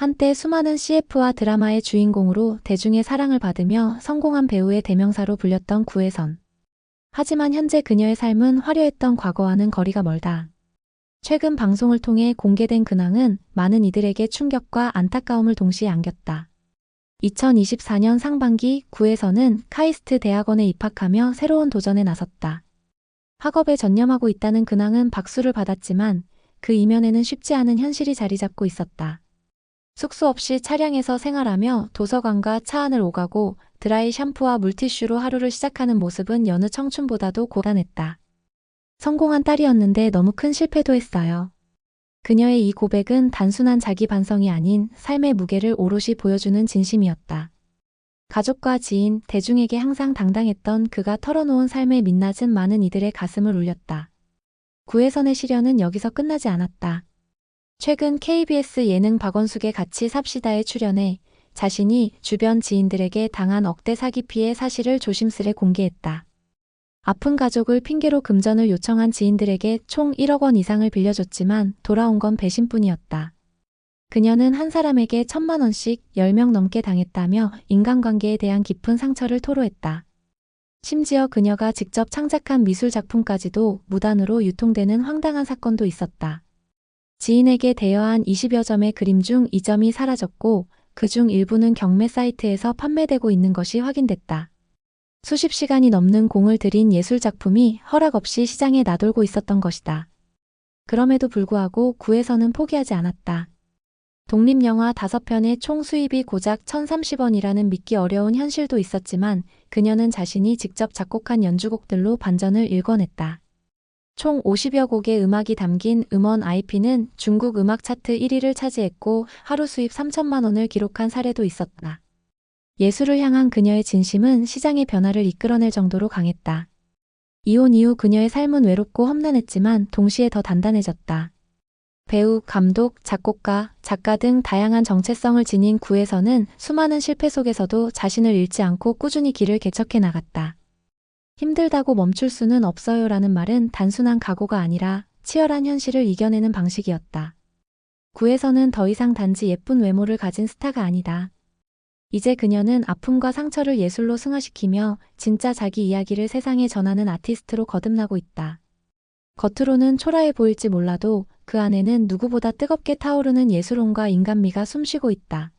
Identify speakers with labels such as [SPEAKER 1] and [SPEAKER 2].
[SPEAKER 1] 한때 수많은 CF와 드라마의 주인공으로 대중의 사랑을 받으며 성공한 배우의 대명사로 불렸던 구혜선. 하지만 현재 그녀의 삶은 화려했던 과거와는 거리가 멀다. 최근 방송을 통해 공개된 근황은 많은 이들에게 충격과 안타까움을 동시에 안겼다. 2024년 상반기 구혜선은 카이스트 대학원에 입학하며 새로운 도전에 나섰다. 학업에 전념하고 있다는 근황은 박수를 받았지만 그 이면에는 쉽지 않은 현실이 자리 잡고 있었다. 숙소 없이 차량에서 생활하며 도서관과 차 안을 오가고 드라이 샴푸와 물티슈로 하루를 시작하는 모습은 여느 청춘보다도 고단했다. 성공한 딸이었는데 너무 큰 실패도 했어요. 그녀의 이 고백은 단순한 자기 반성이 아닌 삶의 무게를 오롯이 보여주는 진심이었다. 가족과 지인, 대중에게 항상 당당했던 그가 털어놓은 삶의 민낯은 많은 이들의 가슴을 울렸다. 구혜선의 시련은 여기서 끝나지 않았다. 최근 KBS 예능 박원숙의 같이 삽시다에 출연해 자신이 주변 지인들에게 당한 억대 사기 피해 사실을 조심스레 공개했다. 아픈 가족을 핑계로 금전을 요청한 지인들에게 총 1억 원 이상을 빌려줬지만 돌아온 건 배신뿐이었다. 그녀는 한 사람에게 천만 원씩 10명 넘게 당했다며 인간관계에 대한 깊은 상처를 토로했다. 심지어 그녀가 직접 창작한 미술 작품까지도 무단으로 유통되는 황당한 사건도 있었다. 지인에게 대여한 20여 점의 그림 중 2점이 사라졌고 그 중 일부는 경매 사이트에서 판매되고 있는 것이 확인됐다. 수십 시간이 넘는 공을 들인 예술 작품이 허락 없이 시장에 나돌고 있었던 것이다. 그럼에도 불구하고 구에서는 포기하지 않았다. 독립영화 5편의 총 수입이 고작 1,030원이라는 믿기 어려운 현실도 있었지만 그녀는 자신이 직접 작곡한 연주곡들로 반전을 일궈냈다. 총 50여 곡의 음악이 담긴 음원 IP는 중국 음악 차트 1위를 차지했고 하루 수입 3천만 원을 기록한 사례도 있었다. 예술을 향한 그녀의 진심은 시장의 변화를 이끌어낼 정도로 강했다. 이혼 이후 그녀의 삶은 외롭고 험난했지만 동시에 더 단단해졌다. 배우, 감독, 작곡가, 작가 등 다양한 정체성을 지닌 구에서는 수많은 실패 속에서도 자신을 잃지 않고 꾸준히 길을 개척해 나갔다. 힘들다고 멈출 수는 없어요 라는 말은 단순한 각오가 아니라 치열한 현실을 이겨내는 방식이었다. 구에서는 더 이상 단지 예쁜 외모를 가진 스타가 아니다. 이제 그녀는 아픔과 상처를 예술로 승화시키며 진짜 자기 이야기를 세상에 전하는 아티스트로 거듭나고 있다. 겉으로는 초라해 보일지 몰라도 그 안에는 누구보다 뜨겁게 타오르는 예술혼과 인간미가 숨쉬고 있다.